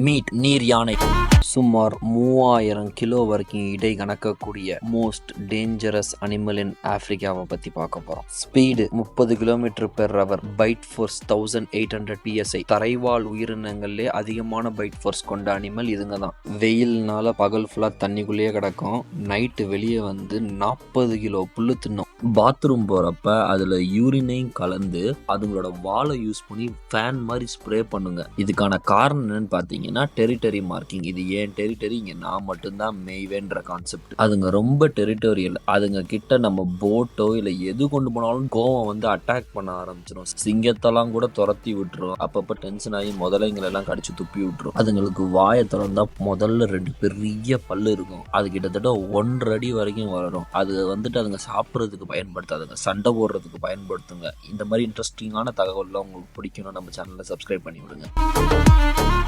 Meet நீர் யானை. சுமார் மூவாயிரம் கிலோ வரைக்கும் இடை கணக்கக்கூடிய மோஸ்ட் டேஞ்சரஸ் அனிமல் இன் ஆப்பிரிக்காவை பத்தி பார்க்க போறோம். ஸ்பீடு முப்பது kilometre per hour bite force thousand eight hundred PSI தரைவாழ் உயிரினங்கள்லே அதிகமான பைட் ஃபோர்ஸ் கொண்ட அனிமல் இதுங்க தான். வெயில்னால பகல் ஃபுல்லா தண்ணிக்குள்ளேயே கிடக்கும். நைட்டு வெளியே வந்து நாற்பது கிலோ புல்லு தின்னும். பாத்ரூம் போறப்ப அதுல யூரினையும் கலந்து அதுங்களோட வாழை யூஸ் பண்ணி ஃபேன் மாதிரி ஸ்ப்ரே பண்ணுங்க. இதுக்கான காரணம் என்னன்னு பார்த்தீங்கன்னா டெரிட்டரி மார்க்கிங் இது ஏன் டெரிட்டரி இங்கே நான் மட்டும்தான் மேய்வேன்ற கான்செப்ட் அதுங்க ரொம்ப டெரிட்டோரியல் அதுங்க கிட்ட நம்ம போட்டோ இல்லை எது கொண்டு போனாலும் கோவம் வந்து அட்டாக் பண்ண ஆரம்பிச்சிடும் சிங்கத்தெல்லாம் கூட துரத்தி விட்டுரும். அப்பப்போ டென்ஷன் ஆகி முதலைங்களெல்லாம் கடிச்சு துப்பி விட்டுரும். அதுங்களுக்கு வாயை திறந்தா முதல்ல ரெண்டு பெரிய பல்லு இருக்கும். அது கிட்டத்தட்ட ஒன்றரை அடி வரைக்கும் வளரும். அது வந்துட்டு அதுங்க சாப்பிட்றதுக்கு பயன்படுத்தாதுங்க. சண்டை போடுறதுக்கு பயன்படுத்துங்க. இந்த மாதிரி இன்ட்ரெஸ்டிங்கான தகவல்லாம் உங்களுக்கு பிடிக்கணும் நம்ம சேனலை சப்ஸ்கிரைப் பண்ணி விடுங்க.